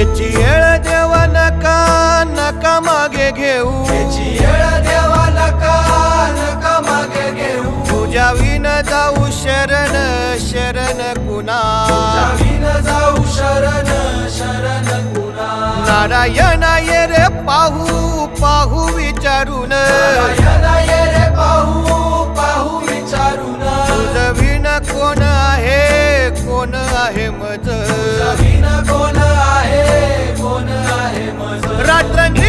याची येळ देवा नका नका मागे घेऊ. याची येळ देवा नका नका मागे घेऊ. तुझ्या विन जाऊ शरण शरण कुणा. जावीन जाऊ शरण शरण कुणा. नारायण ये रे पाहू पाहू विचारून. नारायण रे पाहू पाहू विचारून. तुझ विन कोण आहे कोण आहे मज. जावीन कोण மாற்றங்கள்